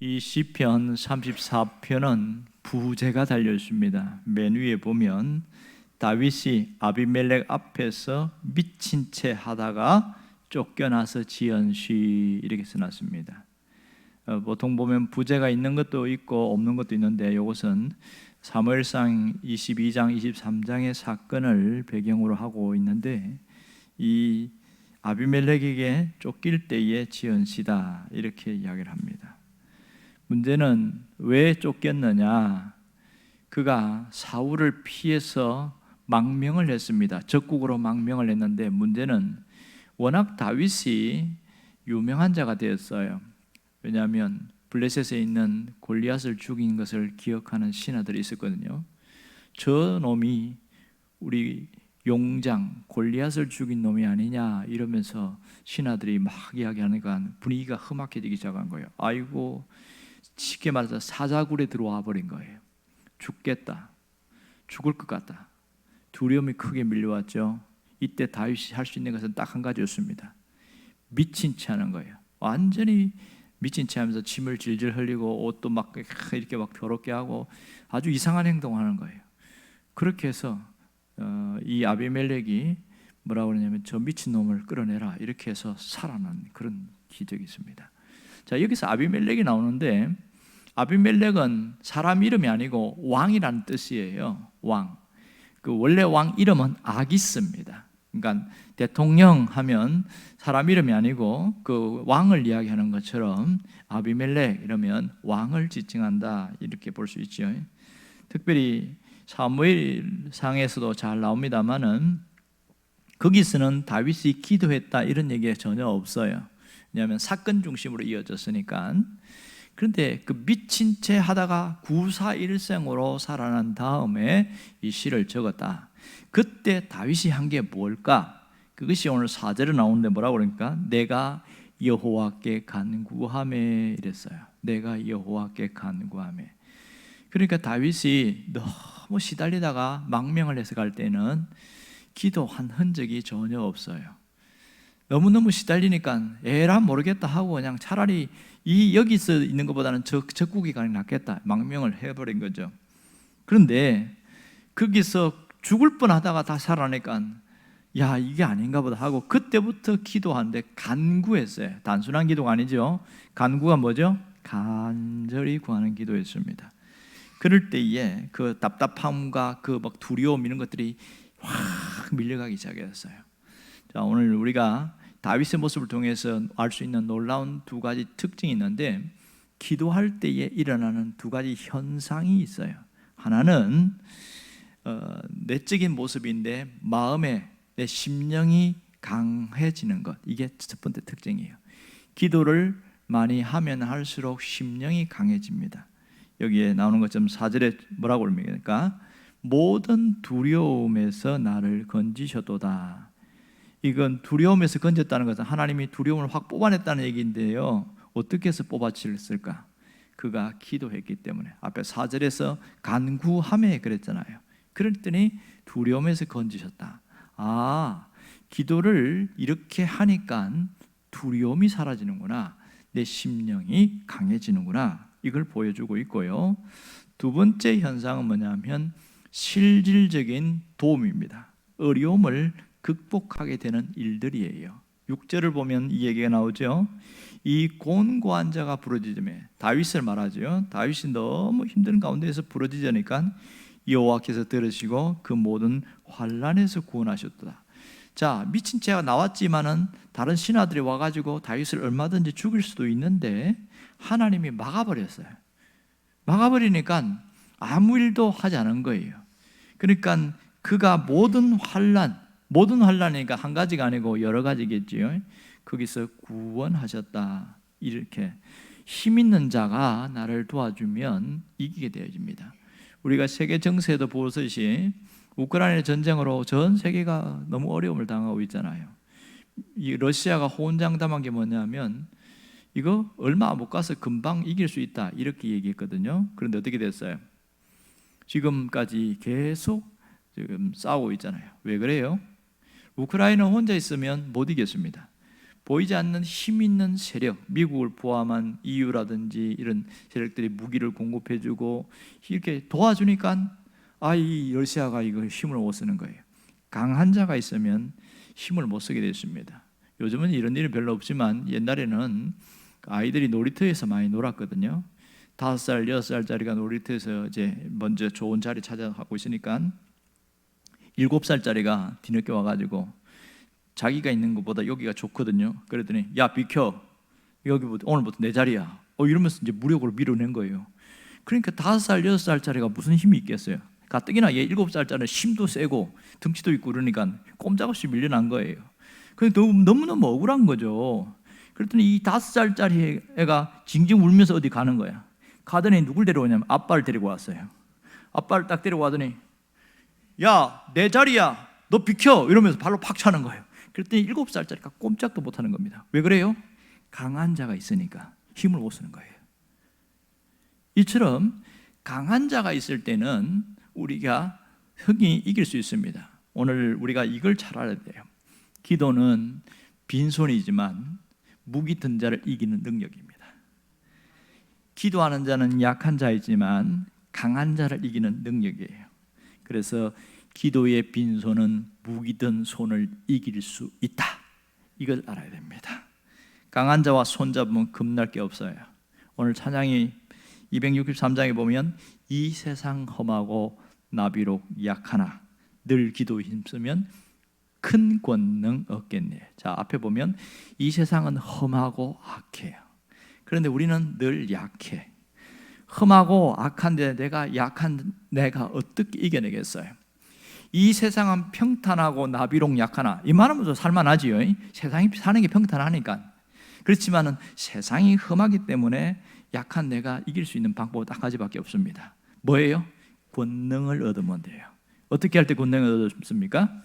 이 시편 34편은 부제가 달려 있습니다. 맨 위에 보면 다윗이 아비멜렉 앞에서 미친 채 하다가 쫓겨나서 지은 시 이렇게 써놨습니다. 어, 보통 보면 부제가 있는 것도 있고 없는 것도 있는데 이것은 사무엘상 22장 23장의 사건을 배경으로 하고 있는데 이 아비멜렉에게 쫓길 때에 지은 시다 이렇게 이야기를 합니다. 문제는 왜 쫓겼느냐? 그가 사울을 피해서 망명을 했습니다. 적국으로 망명을 했는데 문제는 워낙 다윗이 유명한 자가 되었어요. 왜냐하면 블레셋에 있는 골리앗을 죽인 것을 기억하는 신하들이 있었거든요. 저 놈이 우리 용장 골리앗을 죽인 놈이 아니냐 이러면서 신하들이 막 이야기하니까 분위기가 험악해지기 시작한 거예요. 아이고 쉽게 말해서 사자굴에 들어와 버린 거예요. 죽겠다. 죽을 것 같다. 두려움이 크게 밀려왔죠. 이때 다윗이 할 수 있는 것은 딱 한 가지였습니다. 미친 채 하는 거예요. 완전히 미친 채 하면서 침을 질질 흘리고 옷도 막 이렇게 막 더럽게 하고 아주 이상한 행동을 하는 거예요. 그렇게 해서 어, 이 아비멜렉이 뭐라고 그러냐면 저 미친 놈을 끌어내라 이렇게 해서 살아난 그런 기적이 있습니다. 자 여기서 아비멜렉이 나오는데 아비멜렉은 사람 이름이 아니고 왕이라는 뜻이에요. 왕. 그 원래 왕 이름은 아기스입니다. 그러니까 대통령 하면 사람 이름이 아니고 그 왕을 이야기하는 것처럼 아비멜렉 이러면 왕을 지칭한다 이렇게 볼 수 있죠. 특별히 사무엘 상에서도 잘 나옵니다만은 거기서는 다윗이 기도했다 이런 얘기가 전혀 없어요. 왜냐하면 사건 중심으로 이어졌으니까. 그런데 그 미친 채 하다가 구사일생으로 살아난 다음에 이 시를 적었다. 그때 다윗이 한 게 뭘까? 그것이 오늘 4절에 나오는데 뭐라고 그러니까 내가 여호와께 간구함에 이랬어요. 내가 여호와께 간구함에. 그러니까 다윗이 너무 시달리다가 망명을 해서 갈 때는 기도한 흔적이 전혀 없어요. 너무너무 시달리니까 에라 모르겠다 하고 그냥 차라리 이 여기서 있는 것보다는 적, 적국이 가는 게 낫겠다. 망명을 해버린 거죠. 그런데 거기서 죽을 뻔하다가 다 살아나니까 야 이게 아닌가 보다 하고 그때부터 기도하는데 간구했어요. 단순한 기도가 아니죠. 간구가 뭐죠? 간절히 구하는 기도였습니다. 그럴 때에 그 답답함과 그 막 두려움 이런 것들이 확 밀려가기 시작했어요. 자 오늘 우리가 다윗의 모습을 통해서 알 수 있는 놀라운 두 가지 특징이 있는데 기도할 때에 일어나는 두 가지 현상이 있어요. 하나는 어, 내적인 모습인데 마음에 내 심령이 강해지는 것 이게 첫 번째 특징이에요. 기도를 많이 하면 할수록 심령이 강해집니다. 여기에 나오는 것처럼 사절에 뭐라고 그럽니까? 모든 두려움에서 나를 건지셔도다. 이건 두려움에서 건졌다는 것은 하나님이 두려움을 확 뽑아냈다는 얘기인데요. 어떻게 해서 뽑아쳤을까? 그가 기도했기 때문에 앞에 4절에서 간구함에 그랬잖아요. 그랬더니 두려움에서 건지셨다. 아, 기도를 이렇게 하니까 두려움이 사라지는구나. 내 심령이 강해지는구나. 이걸 보여주고 있고요. 두 번째 현상은 뭐냐면 실질적인 도움입니다. 어려움을 극복하게 되는 일들이에요. 6절을 보면 이 얘기가 나오죠. 이 곤고한 자가 부러지점에 다윗을 말하죠. 다윗이 너무 힘든 가운데에서 부러지자니까 여호와께서 들으시고 그 모든 환란에서 구원하셨다. 자 미친 채가 나왔지만은 다른 신하들이 와가지고 다윗을 얼마든지 죽일 수도 있는데 하나님이 막아버렸어요. 막아버리니까 아무 일도 하지 않은 거예요. 그러니까 그가 모든 환란, 모든 환란이니까 한 가지가 아니고 여러 가지겠지요. 거기서 구원하셨다. 이렇게 힘 있는 자가 나를 도와주면 이기게 되어집니다. 우리가 세계 정세도 보듯이 우크라이나 전쟁으로 전 세계가 너무 어려움을 당하고 있잖아요. 이 러시아가 호언장담한 게 뭐냐면 이거 얼마 못 가서 금방 이길 수 있다 이렇게 얘기했거든요. 그런데 어떻게 됐어요? 지금까지 계속 지금 싸우고 있잖아요. 왜 그래요? 우크라이나 혼자 있으면 못 이겼습니다. 보이지 않는 힘 있는 세력, 미국을 포함한 EU라든지 이런 세력들이 무기를 공급해주고 이렇게 도와주니까 아이 러시아가 이거 힘을 못 쓰는 거예요. 강한 자가 있으면 힘을 못 쓰게 됐습니다. 요즘은 이런 일이 별로 없지만 옛날에는 아이들이 놀이터에서 많이 놀았거든요. 다섯 살, 여섯 살짜리가 놀이터에서 이제 먼저 좋은 자리 찾아가고 있으니까 일곱 살짜리가 뒤늦게 와가지고 자기가 있는 것보다 여기가 좋거든요. 그랬더니 야 비켜 여기부터 오늘부터 내 자리야. 어 이러면서 이제 무력으로 밀어낸 거예요. 그러니까 다섯 살, 여섯 살짜리가 무슨 힘이 있겠어요? 가뜩이나 얘 일곱 살짜리는 힘도 세고 덩치도 있고 그러니까 꼼짝없이 밀려난 거예요. 그래 너무 너무 억울한 거죠. 그랬더니 이 다섯 살짜리 애가 징징 울면서 어디 가는 거야. 가더니 누굴 데려오냐면 아빠를 데리고 왔어요. 아빠를 딱 데려와더니 야 내 자리야 너 비켜 이러면서 발로 팍 차는 거예요. 그랬더니 일곱 살짜리가 꼼짝도 못 하는 겁니다. 왜 그래요? 강한 자가 있으니까 힘을 못 쓰는 거예요. 이처럼 강한 자가 있을 때는 우리가 흔히 이길 수 있습니다. 오늘 우리가 이걸 잘 알아야 돼요. 기도는 빈손이지만 무기 든 자를 이기는 능력입니다. 기도하는 자는 약한 자이지만 강한 자를 이기는 능력이에요. 그래서 기도의 빈손은 무기 든 손을 이길 수 있다. 이걸 알아야 됩니다. 강한 자와 손잡으면 겁날 게 없어요. 오늘 찬양이 263장에 보면 이 세상 험하고 나비록 약하나 늘 기도 힘쓰면 큰 권능 얻겠네. 자 앞에 보면 이 세상은 험하고 악해요. 그런데 우리는 늘 약해. 험하고 악한데 내가 약한 내가 어떻게 이겨내겠어요? 이 세상은 평탄하고 나비록 약하나 이 말하면서 살만하지요. 세상이 사는 게 평탄하니까. 그렇지만은 세상이 험하기 때문에 약한 내가 이길 수 있는 방법은 딱 가지밖에 없습니다. 뭐예요? 권능을 얻으면 돼요. 어떻게 할 때 권능을 얻습니까?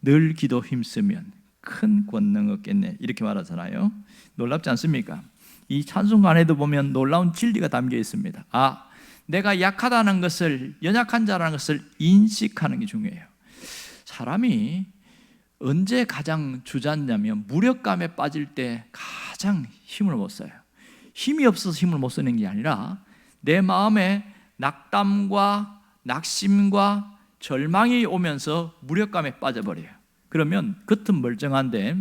늘 기도 힘쓰면 큰 권능 얻겠네 이렇게 말하잖아요. 놀랍지 않습니까? 이 찬송가에도 보면 놀라운 진리가 담겨 있습니다. 아, 내가 약하다는 것을 연약한 자라는 것을 인식하는 게 중요해요. 사람이 언제 가장 주저앉냐면 무력감에 빠질 때 가장 힘을 못 써요. 힘이 없어서 힘을 못 쓰는 게 아니라 내 마음에 낙담과 낙심과 절망이 오면서 무력감에 빠져버려요. 그러면 겉은 멀쩡한데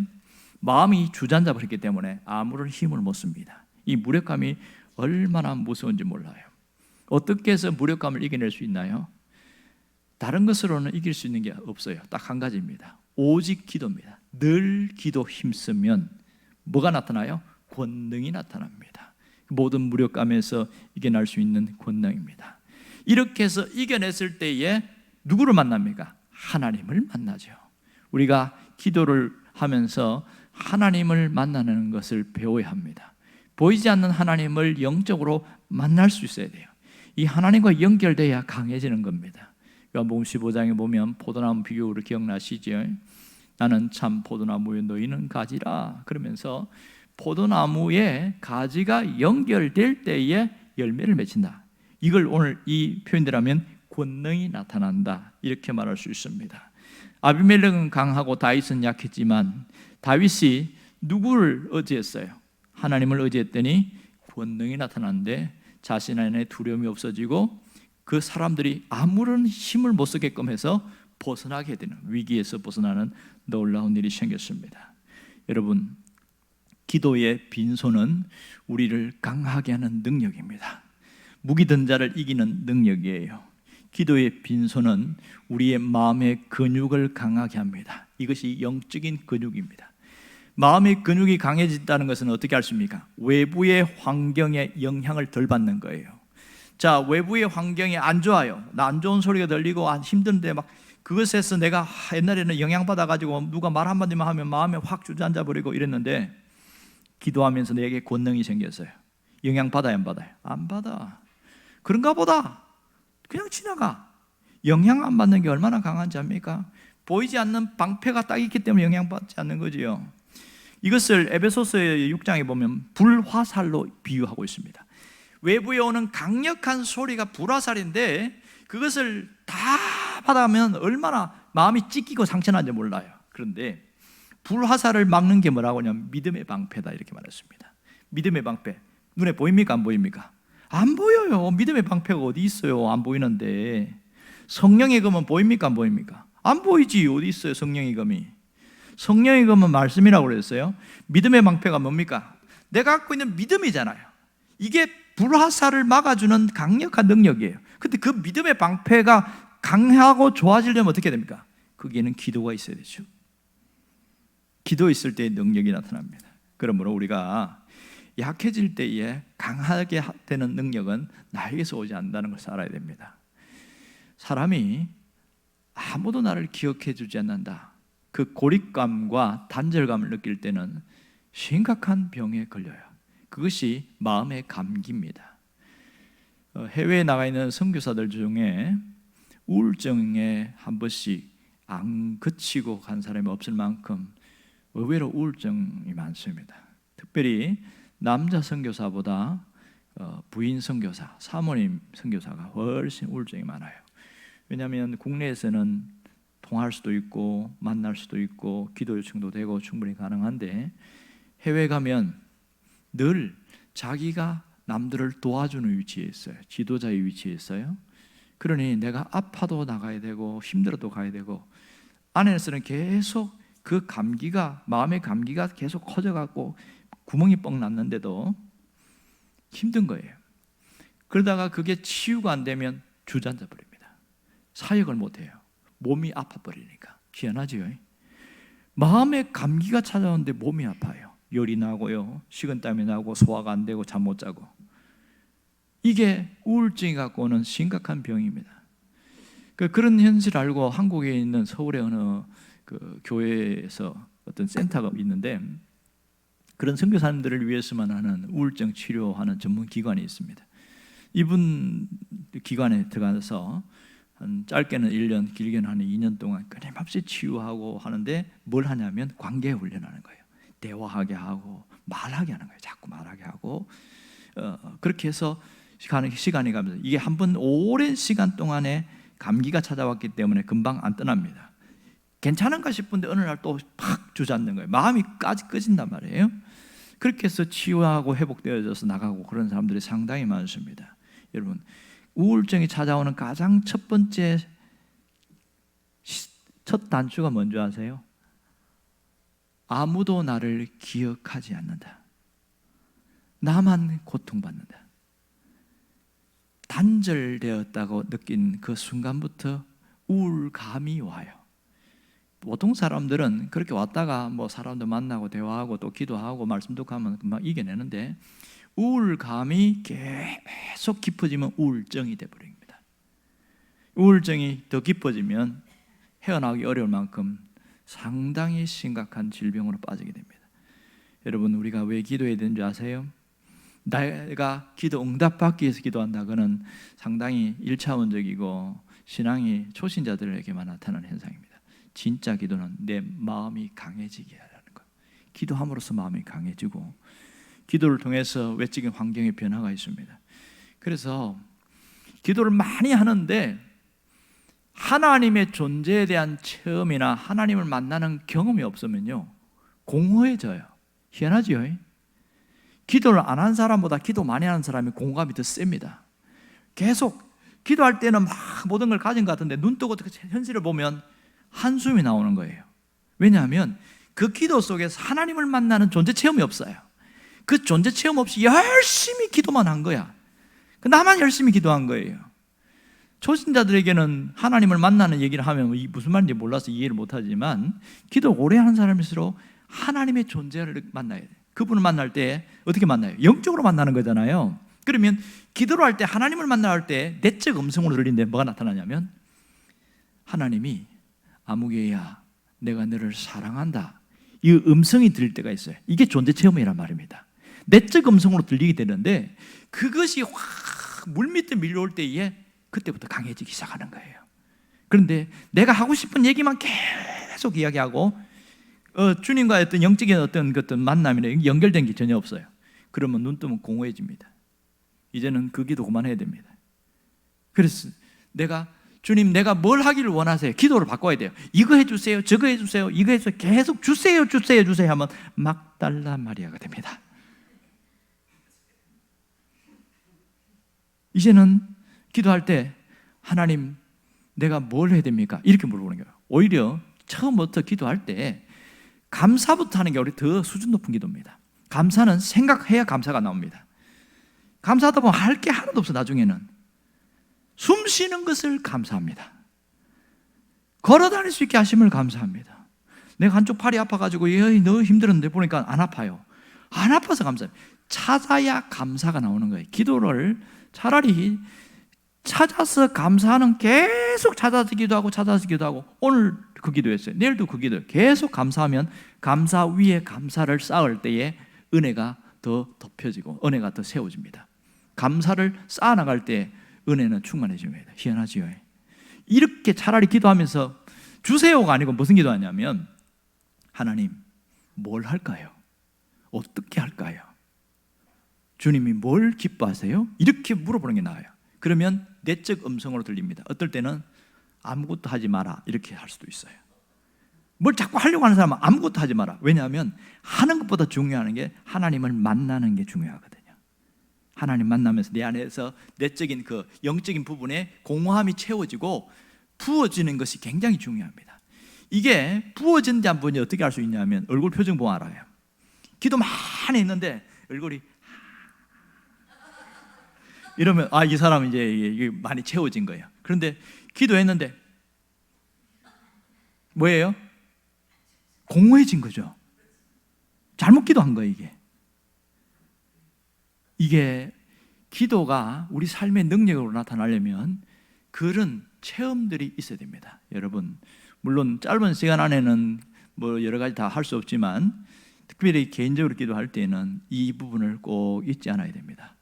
마음이 주저앉아 버렸기 때문에 아무런 힘을 못 씁니다. 이 무력감이 얼마나 무서운지 몰라요. 어떻게 해서 무력감을 이겨낼 수 있나요? 다른 것으로는 이길 수 있는 게 없어요. 딱 한 가지입니다. 오직 기도입니다. 늘 기도 힘쓰면 뭐가 나타나요? 권능이 나타납니다. 모든 무력감에서 이겨낼 수 있는 권능입니다. 이렇게 해서 이겨냈을 때에 누구를 만납니까? 하나님을 만나죠. 우리가 기도를 하면서 하나님을 만나는 것을 배워야 합니다. 보이지 않는 하나님을 영적으로 만날 수 있어야 돼요. 이 하나님과 연결돼야 강해지는 겁니다. 요한복음 15장에 보면 포도나무 비교를 기억나시죠? 나는 참 포도나무에 너희는 가지라 그러면서 포도나무에 가지가 연결될 때에 열매를 맺힌다. 이걸 오늘 이 표현대로 하면 권능이 나타난다 이렇게 말할 수 있습니다. 아비멜렉은 강하고 다윗은 약했지만 다윗이 누구를 의지했어요? 하나님을 의지했더니 권능이 나타났는데 자신 안에 두려움이 없어지고 그 사람들이 아무런 힘을 못 쓰게끔 해서 벗어나게 되는 위기에서 벗어나는 놀라운 일이 생겼습니다. 여러분 기도의 빈손은 우리를 강하게 하는 능력입니다. 무기든 자를 이기는 능력이에요. 기도의 빈손은 우리의 마음의 근육을 강하게 합니다. 이것이 영적인 근육입니다. 마음의 근육이 강해진다는 것은 어떻게 알습니까? 외부의 환경에 영향을 덜 받는 거예요. 자, 외부의 환경이 안 좋아요. 나 안 좋은 소리가 들리고 아, 힘든데 막 그것에서 내가 옛날에는 영향 받아 가지고 누가 말 한마디만 하면 마음에 확 주저앉아 버리고 이랬는데 기도하면서 내게 권능이 생겼어요. 영향 받아요, 안 받아요? 안 받아. 그런가 보다. 그냥 지나가. 영향 안 받는 게 얼마나 강한 자입니까? 보이지 않는 방패가 딱 있기 때문에 영향받지 않는 거지요. 이것을 에베소서의 6장에 보면 불화살로 비유하고 있습니다. 외부에 오는 강력한 소리가 불화살인데 그것을 다 받아면 얼마나 마음이 찢기고 상처나는지 몰라요. 그런데 불화살을 막는 게 뭐라고 하냐면 믿음의 방패다 이렇게 말했습니다. 믿음의 방패. 눈에 보입니까? 안 보입니까? 안 보여요. 믿음의 방패가 어디 있어요? 안 보이는데. 성령의 검은 보입니까? 안 보입니까? 안 보이지. 어디 있어요? 성령의 검이. 성령의 검은 말씀이라고 그랬어요. 믿음의 방패가 뭡니까? 내가 갖고 있는 믿음이잖아요. 이게 불화살을 막아주는 강력한 능력이에요. 근데 그 믿음의 방패가 강하고 좋아지려면 어떻게 됩니까? 거기에는 기도가 있어야 되죠. 기도 있을 때 능력이 나타납니다. 그러므로 우리가 약해질 때에 강하게 되는 능력은 나에게서 오지 않는다는 것을 알아야 됩니다. 사람이 아무도 나를 기억해 주지 않는다. 그 고립감과 단절감을 느낄 때는 심각한 병에 걸려요. 그것이 마음의 감기입니다. 어, 해외에 나가 있는 선교사들 중에 우울증에 한 번씩 안 그치고 간 사람이 없을 만큼 의외로 우울증이 많습니다. 특별히 남자 선교사보다 어, 부인 선교사, 사모님 선교사가 훨씬 우울증이 많아요. 왜냐하면 국내에서는 통할 수도 있고 만날 수도 있고 기도 요청도 되고 충분히 가능한데 해외 가면 늘 자기가 남들을 도와주는 위치에 있어요. 지도자의 위치에 있어요. 그러니 내가 아파도 나가야 되고 힘들어도 가야 되고 안에서는 계속 그 감기가 마음의 감기가 계속 커져갖고 구멍이 뻥 났는데도 힘든 거예요. 그러다가 그게 치유가 안 되면 주저앉아 버립니다. 사역을 못 해요. 몸이 아파 버리니까 희한하지요. 마음의 감기가 찾아오는데 몸이 아파요. 열이 나고요, 식은땀이 나고 소화가 안 되고 잠 못 자고 이게 우울증이 갖고 오는 심각한 병입니다. 그 그런 현실을 알고 한국에 있는 서울의 어느 그 교회에서 어떤 센터가 있는데 그런 선교사님들을 위해서만 하는 우울증 치료하는 전문 기관이 있습니다. 이분 기관에 들어가서 한 짧게는 1년, 길게는 한 2년 동안 끊임없이 치유하고 하는데 뭘 하냐면 관계 훈련하는 거예요. 대화하게 하고 말하게 하는 거예요. 자꾸 말하게 하고 어, 그렇게 해서 시간이, 시간이 가면서 이게 한 번 오랜 시간 동안에 감기가 찾아왔기 때문에 금방 안 떠납니다. 괜찮은가 싶은데 어느 날 또 팍 주저앉는 거예요. 마음이 까지 꺼진단 말이에요. 그렇게 해서 치유하고 회복되어져서 나가고 그런 사람들이 상당히 많습니다. 여러분 우울증이 찾아오는 가장 첫 번째 첫 단추가 뭔지 아세요? 아무도 나를 기억하지 않는다. 나만 고통받는다. 단절되었다고 느낀 그 순간부터 우울감이 와요. 보통 사람들은 그렇게 왔다가 뭐 사람들 만나고 대화하고 또 기도하고 말씀 듣고 하면 금방 이겨내는데 우울감이 계속 깊어지면 우울증이 돼버립니다. 우울증이 더 깊어지면 헤어나기 어려울 만큼 상당히 심각한 질병으로 빠지게 됩니다. 여러분 우리가 왜 기도해야 되는지 아세요? 내가 기도 응답받기 위해서 기도한다고는 상당히 일차원적이고 신앙이 초신자들에게만 나타나는 현상입니다. 진짜 기도는 내 마음이 강해지게 하라는 것. 기도함으로써 마음이 강해지고 기도를 통해서 외적인 환경의 변화가 있습니다. 그래서 기도를 많이 하는데 하나님의 존재에 대한 체험이나 하나님을 만나는 경험이 없으면요 공허해져요. 희한하지요. 기도를 안 한 사람보다 기도 많이 하는 사람이 공감이 더 셉니다. 계속 기도할 때는 막 모든 걸 가진 것 같은데 눈 뜨고 현실을 보면 한숨이 나오는 거예요. 왜냐하면 그 기도 속에서 하나님을 만나는 존재 체험이 없어요. 그 존재 체험 없이 열심히 기도만 한 거야. 그 나만 열심히 기도한 거예요. 초신자들에게는 하나님을 만나는 얘기를 하면 무슨 말인지 몰라서 이해를 못하지만 기도 오래 하는 사람일수록 하나님의 존재를 만나야 돼. 그분을 만날 때 어떻게 만나요? 영적으로 만나는 거잖아요. 그러면 기도를 할 때 하나님을 만날 때 내적 음성으로 들리는데 뭐가 나타나냐면 하나님이 아무개야 내가 너를 사랑한다. 이 음성이 들릴 때가 있어요. 이게 존재 체험이란 말입니다. 내적 음성으로 들리게 되는데 그것이 확 물밑에 밀려올 때에 그때부터 강해지기 시작하는 거예요. 그런데 내가 하고 싶은 얘기만 계속 이야기하고 어, 주님과 어떤 영적인 어떤 그 어떤 만남이나 연결된 게 전혀 없어요. 그러면 눈 뜨면 공허해집니다. 이제는 그 기도 그만해야 됩니다. 그래서 내가 주님 내가 뭘 하기를 원하세요? 기도를 바꿔야 돼요. 이거 해주세요. 저거 해주세요. 이거 해주세요. 계속 주세요, 주세요, 주세요 하면 막달라 마리아가 됩니다. 이제는 기도할 때 하나님 내가 뭘 해야 됩니까? 이렇게 물어보는 거예요. 오히려 처음부터 기도할 때 감사부터 하는 게 우리 더 수준 높은 기도입니다. 감사는 생각해야 감사가 나옵니다. 감사하다 보면 할 게 하나도 없어 나중에는 숨 쉬는 것을 감사합니다. 걸어 다닐 수 있게 하심을 감사합니다. 내가 한쪽 팔이 아파가지고 여기 너무 힘들었는데 보니까 안 아파요. 안 아파서 감사해요. 찾아야 감사가 나오는 거예요. 기도를 차라리 찾아서 감사하는 계속 찾아서 기도하고 찾아서 기도하고 오늘 그 기도했어요. 내일도 그 기도. 계속 감사하면 감사 위에 감사를 쌓을 때에 은혜가 더 덮여지고 은혜가 더 세워집니다. 감사를 쌓아 나갈 때 은혜는 충만해집니다. 희한하지요. 이렇게 차라리 기도하면서 주세요가 아니고 무슨 기도하냐면 하나님 뭘 할까요? 어떻게 할까요? 주님이 뭘 기뻐하세요? 이렇게 물어보는 게 나아요. 그러면 내적 음성으로 들립니다. 어떨 때는 아무것도 하지 마라 이렇게 할 수도 있어요. 뭘 자꾸 하려고 하는 사람은 아무것도 하지 마라. 왜냐하면 하는 것보다 중요한 게 하나님을 만나는 게 중요하거든요. 하나님 만나면서 내 안에서 내적인 그 영적인 부분에 공허함이 채워지고 부어지는 것이 굉장히 중요합니다. 이게 부어진지 안 부어진지 어떻게 알 수 있냐면 얼굴 표정 보면 알아요. 기도 많이 했는데 얼굴이 이러면 아 이 사람 이제 많이 채워진 거예요. 그런데 기도했는데 뭐예요? 공허해진 거죠. 잘못 기도한 거예요 이게. 이게 기도가 우리 삶의 능력으로 나타나려면 그런 체험들이 있어야 됩니다. 여러분, 물론 짧은 시간 안에는 뭐 여러 가지 다 할 수 없지만 특별히 개인적으로 기도할 때는 이 부분을 꼭 잊지 않아야 됩니다.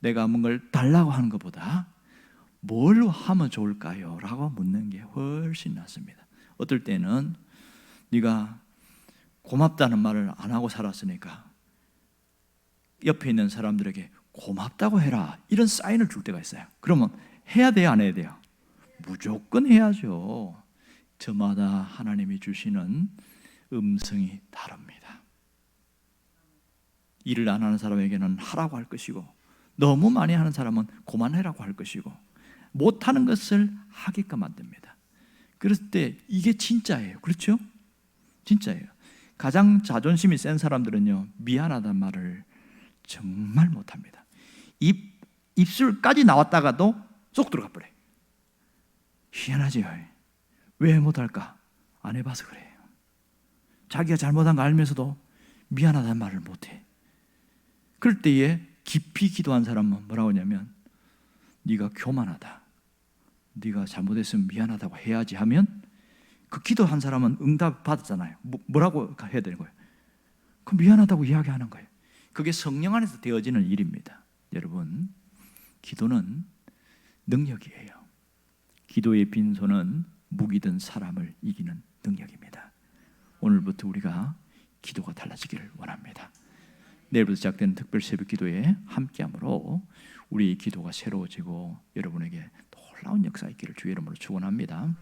내가 뭔가를 달라고 하는 것보다 뭘 하면 좋을까요? 라고 묻는 게 훨씬 낫습니다. 어떨 때는 네가 고맙다는 말을 안 하고 살았으니까 옆에 있는 사람들에게 고맙다고 해라 이런 사인을 줄 때가 있어요. 그러면 해야 돼요, 안 해야 돼요? 무조건 해야죠. 저마다 하나님이 주시는 음성이 다릅니다. 일을 안 하는 사람에게는 하라고 할 것이고 너무 많이 하는 사람은 그만해라고 할 것이고 못하는 것을 하게끔 만듭니다. 그랬을 때 이게 진짜예요. 그렇죠? 진짜예요. 가장 자존심이 센 사람들은요 미안하단 말을 정말 못합니다. 입 입술까지 나왔다가도 쏙 들어가 버려요. 희한하지요. 왜 못할까? 안 해봐서 그래요. 자기가 잘못한 거 알면서도 미안하다는 말을 못해. 그럴 때에 깊이 기도한 사람은 뭐라고 하냐면 네가 교만하다. 네가 잘못했으면 미안하다고 해야지 하면 그 기도한 사람은 응답 받았잖아요. 뭐, 뭐라고 해야 되는 거예요? 그 미안하다고 이야기하는 거예요. 그게 성령 안에서 되어지는 일입니다. 여러분, 기도는 능력이에요. 기도의 빈손은 무기든 사람을 이기는 능력입니다. 오늘부터 우리가 기도가 달라지기를 원합니다. 내일부터 시작되는 특별 새벽 기도에 함께함으로 우리 기도가 새로워지고 여러분에게 놀라운 역사 있기를 주의 이름으로 축원합니다.